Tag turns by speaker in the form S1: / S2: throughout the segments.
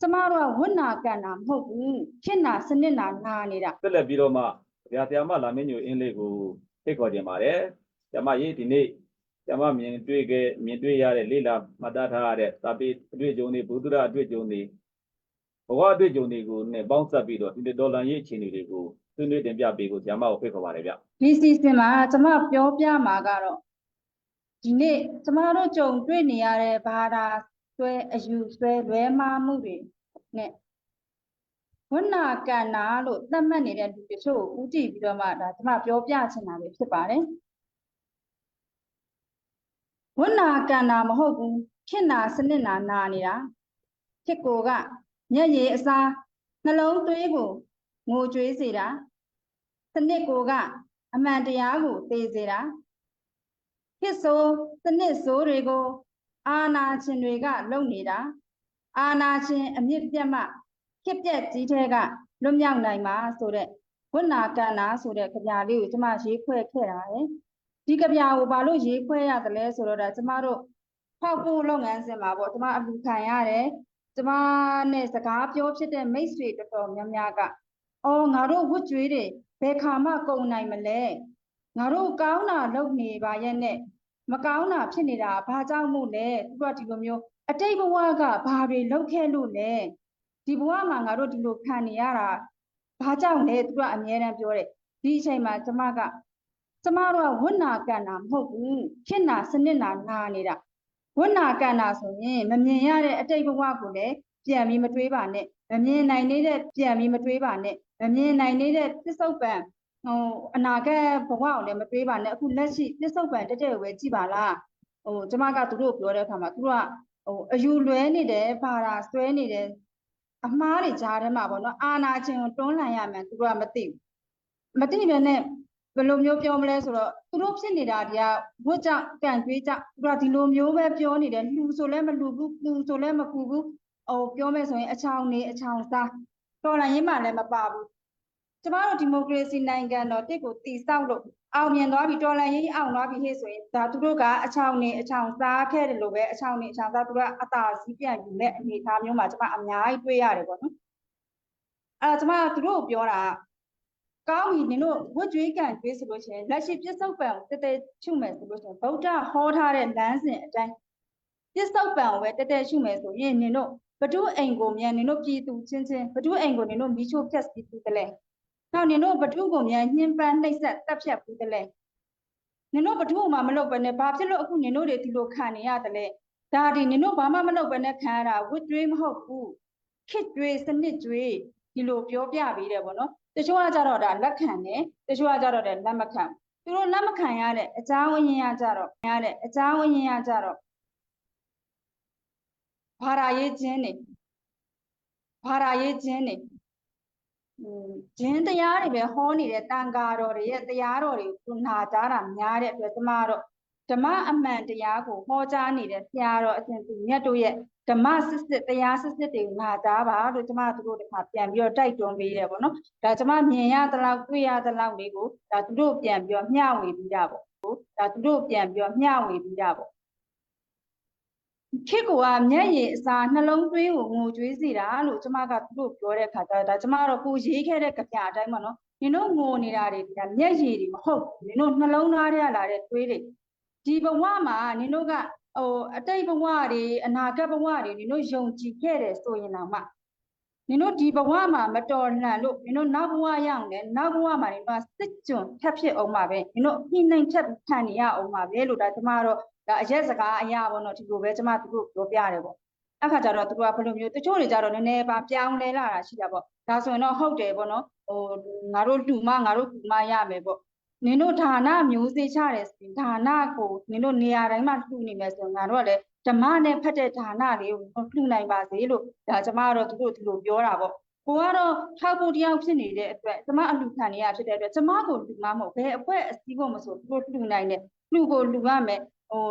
S1: ကျမတို့ကဝဏ္ဏကန်တာမဟုတ်ဘူးဖြစ်နာစနစ်နာနာနေတာ
S2: ဆက်လက်ပြီးတော့မှဆရာဆရာမလာမင်းညိုအင်းလေးကိုဖိတ်ခေါ်ခြင်းပါတယ်ဆရာမရေးဒီနေ့ဆရာမမြင်တွေ့ခဲ့မြင်တွေ့ရတဲ့လေ့လာမှတ်သားထားရတဲ့စာပေအတွေ့အကြုံတွေဘုဒ္ဓရအတွေ့အကြုံတွေဘဝအတွေ့အကြုံတွေကိုနဲ့ပေါင်းစပ်ပြီးတော့ဒီဒေါ်လာရေးအခြေအနေတွေကိုဆွေးနွေးတင်ပြပေးဖို့ဆရာမကိုဖိတ်ခေါ်ပါတယ်ဗျ
S1: ဒီစီစဉ်မှာကျမပြောပြမှာကတော့ဒီနေ့ကျမတို့ကြုံတွေ့နေရတဲ့ဘာသာ ဆွဲအယူဆွဲလွဲမှားမှုတွေနဲ့ဝဏ္ဏကန်တာလို့သတ်မှတ်နေတဲ့လူတချို့ကိုဥတည်ပြီးတော့မှဒါကျမပြောပြချင်တာပဲဖြစ်ပါတယ်ဝဏ္ဏကန်တာမဟုတ်ဘူးဖြစ်နာစနစ်နာနာနေတာဖြစ်ကိုကမျက်ရည်အစားနှလုံးသွေးကိုငိုကြွေးစေတာစနစ်ကိုကအမှန်တရားကိုသိစေတာဖြစ်ဆိုစနစ်ဆိုးတွေကို အာနာရှင်တွေကလုပ်နေတာအာနာရှင်အမြင့်ပြတ်မှဖြစ်ပြက်ကြီးထဲကလွတ်မြောက်နိုင်မှာဆိုတဲ့ဝဏ္ဏကန္နာဆိုတဲ့ကြပြလေးကိုကျမရေးခွဲခဲ့တာလေဒီကြပြကိုဘာလို့ရေးခွဲရတယ်လဲဆိုတော့ဒါကျမတို့ဖောက်ဖို့လုပ်ငန်းစဉ်မှာပေါ့ကျမအလူခံရတယ်ကျမနဲ့စကားပြောဖြစ်တဲ့မိတ်ဆွေတော်တော်များများကအော်ငါတို့ဝတ်ကြွေးတွေဘယ်ခါမှကုန်နိုင်မလဲငါတို့ကောင်းတာလုပ်နေပါရဲ့နဲ့ မကောင်းတာဖြစ်နေတာဘာကြောင့်မို့လဲသူကဒီလိုမျိုးအတိတ်ဘဝကဘာတွေလုပ်ခဲ့လို့လဲဒီဘဝမှာငါတို့ဒီလိုခံနေရတာဘာကြောင့်လဲသူကအမြဲတမ်းပြောတယ်ဒီအချိန်မှာကျမကကျမတို့ကဝဏ္ဏကန်တာမဟုတ်ဘူးဖြစ်နာစနစ်နာနာနေတာဝဏ္ဏကန်တာဆိုရင်မမြင်ရတဲ့အတိတ်ဘဝကိုလည်းပြန်ပြီးမတွေးပါနဲ့မမြင်နိုင်နေတဲ့ပြန်ပြီးမတွေးပါနဲ့မမြင်နိုင်နေတဲ့ပစ္စုပန် ဟိုအနာဂတ်ဘဝကိုလည်းမတွေးပါနဲ့အခုလက်ရှိပစ္စုပန်တက်တဲ့ကိုပဲကြည်ပါလားဟိုကျမကသူတို့ပြောတဲ့အခါမှာသူတို့ကဟိုအယူလွဲနေတယ်ဘာသာဆွဲနေတယ်အမှားတွေကြားထဲမှာပေါ့နော်အာနာချင်းကိုတွန်းလှန်ရမယ်သူတို့ကမသိဘူးမသိဘဲနဲ့ဘယ်လိုမျိုးပြောမလဲဆိုတော့သူတို့ဖြစ်နေတာဒီကဝတ်ကြကန်ကြွေးကြသူတို့ကဒီလိုမျိုးပဲပြောနေတယ်လှူဆိုလဲမလှူဘူးပူဆိုလဲမပူဘူးဟိုပြောမယ်ဆိုရင်အချောင်နေအချောင်စားတော်လှန်ရေးမှလည်းမပါဘူး ကျမတို့ဒီမိုကရေစီနိုင်ငံတော်တစ်ကိုတည်ဆောက်လို့အောင်မြင်သွားပြီတော်လှန်ရေးအောင်သွားပြီဟဲ့ဆိုရင်ဒါသူတို့ကအချောင်နေအချောင်စားခဲ့တယ်လို့ပဲအချောင်နေအချောင်စားသူတို့ကအသာစီးပြန်ယူတဲ့အနေအထားမျိုးမှာကျမအများကြီးတွေ့ရတယ်ပေါ့နော်အဲ့တော့ကျမကသူတို့ကိုပြောတာကကောင်းပြီနင်တို့ဝတ်ကြွေးကန်ကြွေးဆိုလို့ရှိရင်လက်ရှိပြစ္ဆုတ်ပံကိုတည်တည်ချုပ်မယ်ဆိုလို့ရှိရင်ဗုဒ္ဓဟောထားတဲ့လမ်းစဉ်အတိုင်းပြစ္ဆုတ်ပံကိုပဲတည်တည်ချုပ်မယ်ဆိုရင်နင်တို့ဘဒုအိမ်ကိုမြန်နင်တို့ပြည်သူချင်းချင်းဘဒုအိမ်ကိုနင်တို့မိချိုးဖြတ်စီတူတယ်လေ နောက်နင်တို့ဘထုကိုမြန်ညှင်းပန်းနှိပ်စက်တက်ဖြတ်ဘူးတလဲနင်တို့ဘထုမှမလုပ်ဘဲနဲ့ဘာဖြစ်လို့အခုနင်တို့တွေဒီလိုခံနေရတယ်လဲဒါဒီနင်တို့ဘာမှမလုပ်ဘဲနဲ့ခံရတာဝစ်တွေးမဟုတ်ဘူးခစ်တွေးစနစ်တွေးဒီလိုပြောပြပေးတယ်ပေါ့နော်တချို့ကကြတော့ဒါလက်ခံတယ်တချို့ကကြတော့တယ်လက်မခံသူတို့လက်မခံရတဲ့အကြောင်းရင်းရကြတော့ရတဲ့အကြောင်းရင်းရကြတော့ဘာသာရေးခြင်းနေဘာသာရေးခြင်းနေဟို ဂျင်းတရားတွေပဲဟောနေတဲ့တန်ဃာတော်တွေရဲ့တရားတော်တွေကိုနာကြားတာများတဲ့အတွက်ကျမတော့ဓမ္မအမှန်တရားကိုဟောကြားနေတဲ့ဆရာတော်အရှင်သူမြတ်တို့ရဲ့ဓမ္မစစ်စစ်တရားစစ်စစ်တွေကိုနာကြားပါလို့ကျမတို့တို့တခါပြန်ပြီးတော့တိုက်တွန်းပေးတယ်ပေါ့နော်ဒါကျမမြင်ရသလောက်တွေ့ရသလောက်လေးကိုဒါသူတို့ပြန်ပြီးတော့မျှဝေပြီးတာပေါ့ဒါသူတို့ပြန်ပြီးတော့မျှဝေပြီးတာပေါ့ ခေတ်ကမျက်ရည်အစာနှလုံးသွေးကိုငိုကြွေးစေတာလို့ကျမကသူတို့ပြောတဲ့အခါကျတော့ဒါကျမကတော့ကိုရေးခဲ့တဲ့ကြပြအတိုင်းပေါ့နော်နင်တို့ငိုနေတာတွေဒါမျက်ရည်တွေမဟုတ်ဘူးနင်တို့နှလုံးသားထဲကလာတဲ့သွေးတွေဒီဘဝမှာနင်တို့ကဟိုအတိတ်ဘဝတွေအနာဂတ်ဘဝတွေနင်တို့ယုံကြည်ခဲ့တယ်ဆိုရင်တော့မှ နင်တို့ဒီဘဝမှာမတော်လှန်လို့နင်တို့နောက်ဘဝရောက်တယ်နောက်ဘဝမှာနင်တို့ကစစ်ကြွထပ်ဖြစ်အောင်ပါပဲနင်တို့အပြိနိုင်ချက်ခံနေရအောင်ပါပဲလို့ဒါကျမတော့ဒါအရက်စကားအရာပေါ့နော်ဒီလိုပဲကျမသူတို့ပြောပြတယ်ပေါ့အခါကျတော့သူတို့ကဘယ်လိုမျိုးတချို့တွေကြတော့နည်းနည်းပါပြောင်းလဲလာတာရှိတာပေါ့ဒါဆိုရင်တော့ဟုတ်တယ်ပေါ့နော်ဟိုငါတို့လှူမငါတို့လှူမရမယ်ပေါ့ နင်တို့ဌာနမျိုးစေ့ချတယ်ဆိုရင်ဌာနကိုနင်တို့နေရာတိုင်းမှာလှူနေမယ်ဆိုရင်ငါတို့ကလည်းဓမ္မနဲ့ဖတ်တဲ့ဌာနလေးကိုလှူနိုင်ပါစေလို့ဒါကျမကတော့သူတို့ဒီလိုပြောတာပေါ့ကိုကတော့ထောက်ဖို့တယောက်ဖြစ်နေတဲ့အတွက်ကျမအလှခံနေရဖြစ်တဲ့အတွက်ကျမကိုလှူမမဟုတ်ဘယ်အဖွဲ့အစည်းဖို့မဆိုသူတို့လှူနိုင်တယ်လှူကိုလှူရမယ်ဟို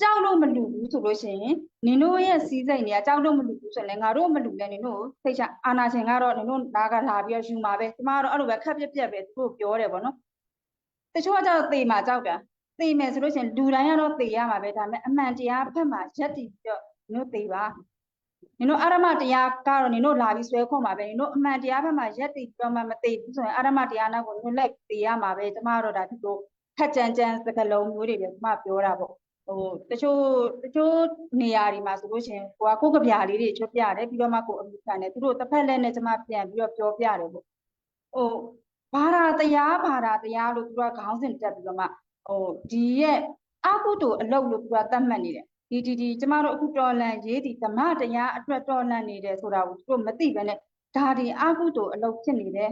S1: ကြောက်လို့မလှူဘူးဆိုလို့ရှိရင်နင်တို့ရဲ့စီးစိမ်တွေကကြောက်လို့မလှူဘူးဆိုရင်လည်းငါတို့မလှူလဲနင်တို့စိတ်ချအာနာရှင်ကတော့နင်တို့နားကလာပြီးတော့ယူမှာပဲကျမကတော့အဲ့လိုပဲခက်ပြက်ပြက်ပဲသူတို့ပြောတယ်ပေါ့နော် တချို့ကကြောက်သေမှာကြောက်တာသေမယ်ဆိုလို့ရှိရင်လူတိုင်းကတော့သေရမှာပဲဒါပေမဲ့အမှန်တရားဖက်မှာရက်တည်ပြီးတော့နင်တို့သေပါနင်တို့အာရမတရားကတော့နင်တို့လာပြီးဆွဲခွန်ပါပဲနင်တို့အမှန်တရားဘက်မှာရက်တည်ပြောမှမသိဘူးဆိုရင်အာရမတရားနောက်ကိုနင်တို့လိုက်သိရမှာပဲကျမတို့ဒါဒီလိုခက်ကြမ်းကြမ်းစကလုံးမျိုးတွေပဲကျမပြောတာပေါ့ဟိုတချို့တချို့နေရာတွေမှာဆိုလို့ရှိရင်ကိုကကိုယ်ကဗျာလေးတွေချွတ်ပြတယ်ပြီးတော့မှကိုယ်အမှုခံတယ်သူတို့တစ်ဖက်လက်နဲ့ကျမပြန်ပြီးတော့ပြောပြတယ်ပေါ့ဟို ဘာသာတရားဘာသာတရားလို့သူကခေါင်းစဉ်တက်ပြီးတော့မှဟိုဒီရဲ့အကုသိုလ်အလုပ်လို့သူကသတ်မှတ်နေတယ်ဒီဒီဒီကျမတို့အခုတော်လန်ရေးဒီဓမ္မတရားအတွက်တော်လန်နေတယ်ဆိုတာကိုသူတို့မသိဘဲနဲ့ဒါဒီအာဟုတုအလုပ်ဖြစ်နေတယ်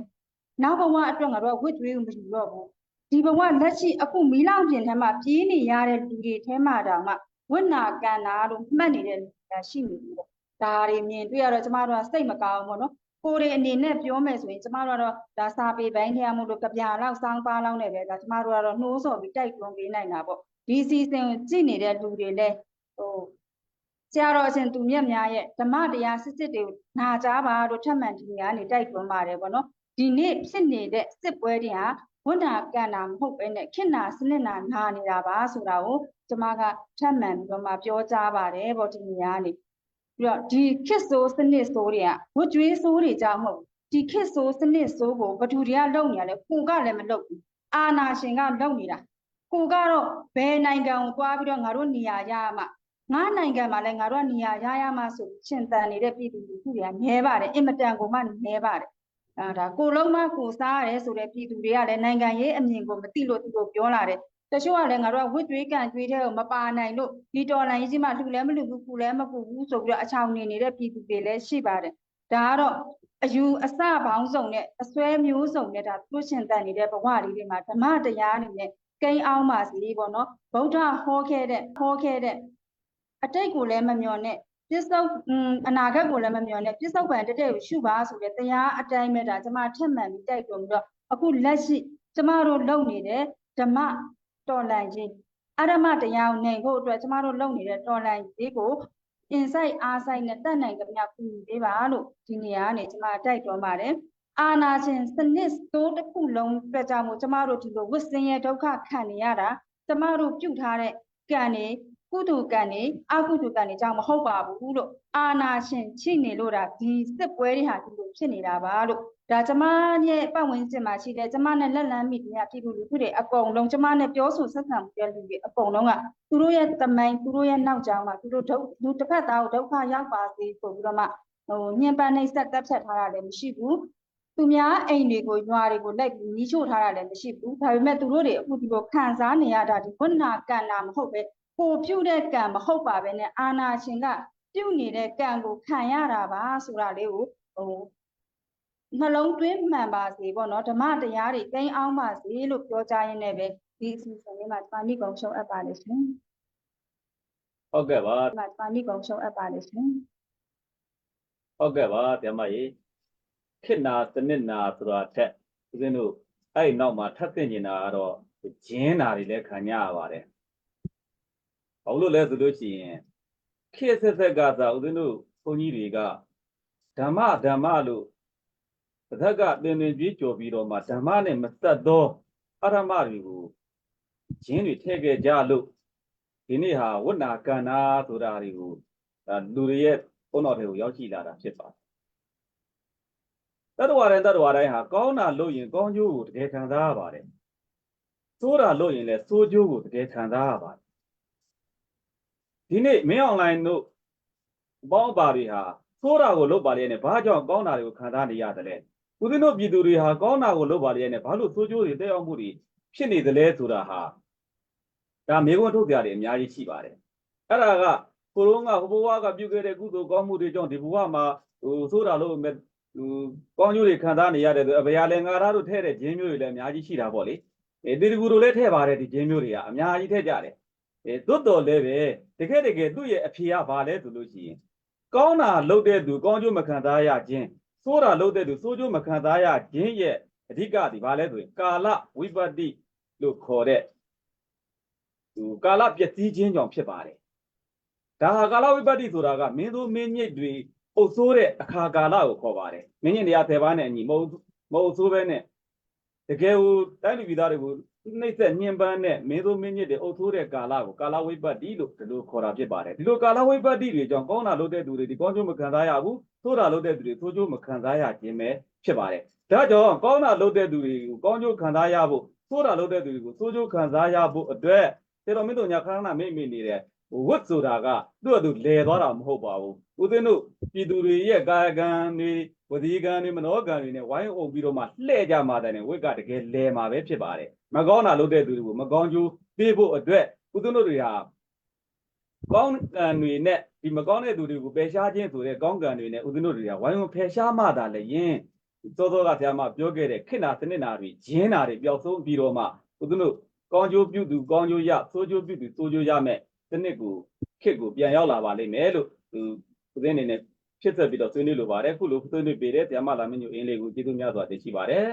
S1: နောက်ဘဝအတွက်ငါတို့ကဝစ်တွေးမယူတော့ဘူးဒီဘဝလက်ရှိအခုမီးလောင်ပြင်ထဲမှာပြေးနေရတဲ့လူတွေထဲမှာတောင်မှဝိနာကန္နာတို့မှတ်နေတဲ့လူတွေရှိနေပြီပေါ့ဒါတွေမြင်တွေ့ရတော့ကျမတို့ကစိတ်မကောင်းဘူးပေါ့နော် ကိုယ်တွေအနေနဲ့ပြောမယ်ဆိုရင်ကျမတို့ကတော့ဒါစာပေပိုင်းထဲမှာလို့ကြပြာလောက်စောင်းပါလောက်နေပဲဒါကျမတို့ကတော့နှိုးဆော်ပြီးတိုက်တွန်းပေးနိုင်တာပေါ့ဒီစီစဉ်ကိုကြည့်နေတဲ့လူတွေလည်းဟိုဆရာတော်အရှင်သူမြတ်များရဲ့ဓမ္မတရားစစ်စစ်တွေကိုနာကြားပါလို့ထပ်မံဒီနေရာနေတိုက်တွန်းပါတယ်ဗောနော်ဒီနေ့ဖြစ်နေတဲ့စစ်ပွဲတွေဟာဝန္တာကန္နာမဟုတ်ပဲနဲ့ခင်နာစနစ်နာနာနေတာပါဆိုတာကိုကျမကထပ်မံပြီးတော့မှပြောကြားပါတယ်ဗောဒီနေရာနေ ပြီးတော့ဒီခစ်ဆိုးစနစ်ဆိုးတွေကဝတ်ကြွေးဆိုးတွေကြောင့်မဟုတ်ဘူးဒီခစ်ဆိုးစနစ်ဆိုးကိုဘသူတွေကလုံနေရလဲကိုကလည်းမလုံဘူးအာနာရှင်ကလုံနေတာကိုကတော့ဘယ်နိုင်ငံကိုသွားပြီးတော့ငါတို့နေရာရရမှာငါနိုင်ငံမှာလည်းငါတို့ကနေရာရရမှဆိုပြီးရှင်တန်နေတဲ့ပြည်သူလူထုတွေကနဲပါတယ်အင်မတန်ကိုမှနဲပါတယ်အဲဒါကိုလုံးမကိုစားရတယ်ဆိုတဲ့ပြည်သူတွေကလည်းနိုင်ငံရေးအမြင်ကိုမသိလို့သူတို့ပြောလာတယ် တချို့ကလည်းငါတို့ကဝစ်ကြွေးကန်ကြွေးတဲ့ကိုမပါနိုင်လို့ဒီတော်လိုင်းကြီးမှလှူလည်းမလှူဘူးကူလည်းမကူဘူးဆိုပြီးတော့အချောင်နေနေတဲ့ပြည်သူတွေလည်းရှိပါတယ်ဒါကတော့အယူအဆပေါင်းစုံနဲ့အစွဲမျိုးစုံနဲ့ဒါသူရှင်တန်နေတဲ့ဘဝလေးတွေမှာဓမ္မတရားအနေနဲ့ကိန်းအောင်ပါစီပေါ့နော်ဗုဒ္ဓဟောခဲ့တဲ့ဟောခဲ့တဲ့အတိတ်ကိုလည်းမမျော်နဲ့ပြစ္ဆုတ်อืมအနာဂတ်ကိုလည်းမမျော်နဲ့ပြစ္ဆုတ်ပံတက်တဲ့ကိုရှုပါဆိုတဲ့တရားအတိုင်းပဲဒါကျမထက်မှန်ပြီးတိုက်တွန်းပြီးတော့အခုလက်ရှိကျမတို့လုပ်နေတဲ့ဓမ္မ တော်လန်ကြီးအရမတရားကိုနိုင်ဖို့အတွက်ကျမတို့လုပ်နေတဲ့တော်လန်ကြီးကို insight အားဆိုင်နဲ့တတ်နိုင်ကြမြကူညီပေးပါလို့ဒီနေရာကနေကျမတိုက်တွန်းပါတယ်အာနာရှင်စနစ်တိုးတစ်ခုလုံးအတွက်ကြောင့်မို့ကျမတို့ဒီလိုဝစ်စင်းရဲ့ဒုက္ခခံနေရတာကျမတို့ပြုတ်ထားတဲ့ကံတွေ ကုသိုလ်ကံနေအကုသိုလ်ကံနေကြောင့်မဟုတ်ပါဘူးလို့အာနာရှင်ချိနေလို့ဒါဒီစစ်ပွဲတွေဟာဒီလိုဖြစ်နေတာပါလို့ဒါကျမရဲ့ပတ်ဝန်းကျင်မှာရှိတဲ့ကျမနဲ့လက်လန်းမိတရားပြည်သူလူထုတွေအကုန်လုံးကျမနဲ့ပြောဆိုဆက်ဆံမှုတဲ့လူတွေအကုန်လုံးကသူတို့ရဲ့တမိုင်းသူတို့ရဲ့နောက်ကျောင်းမှာသူတို့ဒုက္ခလူတစ်ဖက်သားကိုဒုက္ခရောက်ပါစေဆိုပြီးတော့မှဟိုညှဉ်းပန်းနှိပ်စက်တပ်ဖြတ်ထားတာလည်းမရှိဘူးသူများအိမ်တွေကိုညွာတွေကိုလိုက်ပြီးညီးချို့ထားတာလည်းမရှိဘူးဒါပေမဲ့သူတို့တွေအခုဒီလိုခံစားနေရတာဒီဝဏ္ဏကန္နာမဟုတ်ပဲ ကိုပြုတ်တဲ့ကံမဟုတ်ပါပဲနဲ့အာနာရှင်ကပြုတ်နေတဲ့ကံကိုခံရတာပါဆိုတာလေးကိုဟိုနှလုံးသွင်းမှန်ပါစေပေါ့နော်ဓမ္မတရားတွေကိန်းအောင်ပါစေလို့ပြောကြားရင်းနဲ့ပဲဒီအစီအစဉ်လေးမှာပါဠိကုံရှုံးအပ်ပါလိမ့်ရှင်
S2: ဟုတ်ကဲ့ပါ
S1: ဒီမှာပါဠိကုံရှုံးအပ်ပါလိမ့်ရှင်
S2: ဟုတ်ကဲ့ပါဗျမကြီးခေတ်နာစနစ်နာဆိုတာထက်ဦးဇင်းတို့အဲ့ဒီနောက်မှာထပ်သိနေတာကတော့ဂျင်းနာတွေလည်းခံကြရပါတယ် ဘာလို့လဲဆိုလို့ရှိရင်ခေတ်ဆက်ဆက်ကသာဦးဇင်းတို့ဘုန်းကြီးတွေကဓမ္မဓမ္မလို့တစ်ခါကသင်သင်ကြွေးကြော်ပြီးတော့မှဓမ္မနဲ့မသက်သောအရမတွေကိုဂျင်းတွေထည့်ခဲ့ကြလို့ဒီနေ့ဟာဝဏ္ဏကန္နာဆိုတာတွေကိုဒါလူတွေရဲ့ဘုန်းတော်တွေကိုရောက်ရှိလာတာဖြစ်ပါတယ်တတ္တဝါတိုင်းတတ္တဝါတိုင်းဟာကောင်းတာလို့ရင်ကောင်းကျိုးကိုတကယ်ခံစားရပါတယ်ဆိုးတာလို့ရင်လည်းဆိုးကျိုးကိုတကယ်ခံစားရပါတယ် ဒီနေ့မင်းအွန်လိုင်းတို့ဘောင်းပါတွေဟာဆိုးတာကိုလုပ်ပါလေနဲ့ဘာကြောင့်ကောင်းတာတွေကိုခံစားနေရတယ်လဲဦးဇင်းတို့ပြည်သူတွေဟာကောင်းတာကိုလုပ်ပါလေနဲ့ဘာလို့ဆိုးကျိုးတွေတက်ရောက်မှုတွေဖြစ်နေသလဲဆိုတာဟာဒါမေခွန်းထုတ်ပြတယ်အများကြီးရှိပါတယ်အဲ့ဒါကကိုလုံးကဟိုဘဝကပြုခဲ့တဲ့ကုသိုလ်ကောင်းမှုတွေကြောင့်ဒီဘဝမှာဟိုဆိုးတာလို့မဲ့ဟိုကောင်းကျိုးတွေခံစားနေရတယ်ဆိုအဘရာလည်းငါသားတို့ထဲတဲ့ဂျင်းမျိုးတွေလည်းအများကြီးရှိတာပေါ့လေအဲတေတကူတို့လည်းထဲပါတယ်ဒီဂျင်းမျိုးတွေကအများကြီးထဲကြတယ် အဲတွတ်တော်လည်းပဲတကယ်တကယ်သူ့ရဲ့အဖြေကဘာလဲဆိုလို့ရှိရင်ကောင်းတာလုပ်တဲ့သူကောင်းကျိုးမခံစားရခြင်းဆိုးတာလုပ်တဲ့သူဆိုးကျိုးမခံစားရခြင်းရဲ့အဓိကဒီဘာလဲဆိုရင်ကာလဝိပတ္တိလို့ခေါ်တဲ့ဟိုကာလပျက်စီးခြင်းကြောင့်ဖြစ်ပါတယ်ဒါဟာကာလဝိပတ္တိဆိုတာကမင်းတို့မင်းညစ်တွေအုပ်ဆိုးတဲ့အခါကာလကိုခေါ်ပါတယ်မင်းညစ်တရား10ပါးနဲ့အညီမဟုတ်မဟုတ်ဆိုးပဲနဲ့ တကယ်ကိုတိုင်းလူပြည်သားတွေကိုနှိမ့်ဆက်ညှဉ်းပန်းတဲ့မင်းတို့မင်းညစ်တွေအုပ်ဆိုးတဲ့ကာလကိုကာလဝိပတ္တိလို့ဒီလိုခေါ်တာဖြစ်ပါတယ်ဒီလိုကာလဝိပတ္တိတွေကြောင့်ကောင်းတာလုပ်တဲ့သူတွေဒီကောင်းကျိုးမခံစားရဘူးဆိုးတာလုပ်တဲ့သူတွေဆိုးကျိုးမခံစားရခြင်းပဲဖြစ်ပါတယ်ဒါကြောင့်ကောင်းတာလုပ်တဲ့သူတွေကိုကောင်းကျိုးခံစားရဖို့ဆိုးတာလုပ်တဲ့သူတွေကိုဆိုးကျိုးခံစားရဖို့အတွက်တေတော်မင်းတို့ညာခဏခဏမိတ်မိတ်နေတဲ့ဝတ်ဆိုတာကသူ့အတူလဲသွားတာမဟုတ်ပါဘူးဦးသိန်းတို့ပြည်သူတွေရဲ့ကာယကံတွေ ဝစီကံတွေမနောကံတွေနဲ့ဝိုင်းအုပ်ပြီးတော့မှလှည့်ကြမှာတဲ့ဝိတ်ကတကယ်လဲမှာပဲဖြစ်ပါတယ်မကောင်းတာလုပ်တဲ့သူတွေကိုမကောင်းကျိုးပေးဖို့အတွက်ဦးသိန်းတို့တွေဟာကောင်းကံတွေနဲ့ဒီမကောင်းတဲ့သူတွေကိုပယ်ရှားခြင်းဆိုတဲ့ကောင်းကံတွေနဲ့ဦးသိန်းတို့တွေကဝိုင်းဝန်းဖယ်ရှားမှသာလည်းယင်းသောသောကဆရာမပြောခဲ့တဲ့ခိနာစနစ်နာတွေဂျင်းနာတွေပျောက်ဆုံးပြီးတော့မှဦးသိန်းတို့ကောင်းကျိုးပြုသူကောင်းကျိုးရဆိုးကျိုးပြုသူဆိုးကျိုးရမယ်စနစ်ကိုခစ်ကိုပြန်ရောက်လာပါလိမ့်မယ်လို့သူဦးသိန်းအနေနဲ့ ဖြစ်ဆက်ပြီးတော့ဆွေးနွေးလိုပါတယ်ခုလိုဆွေးနွေးပေးတဲ့ဆရာမလာမင်းညိုအင်းလေးကိုကျေးဇူးများစွာတင်ရှိပါတယ်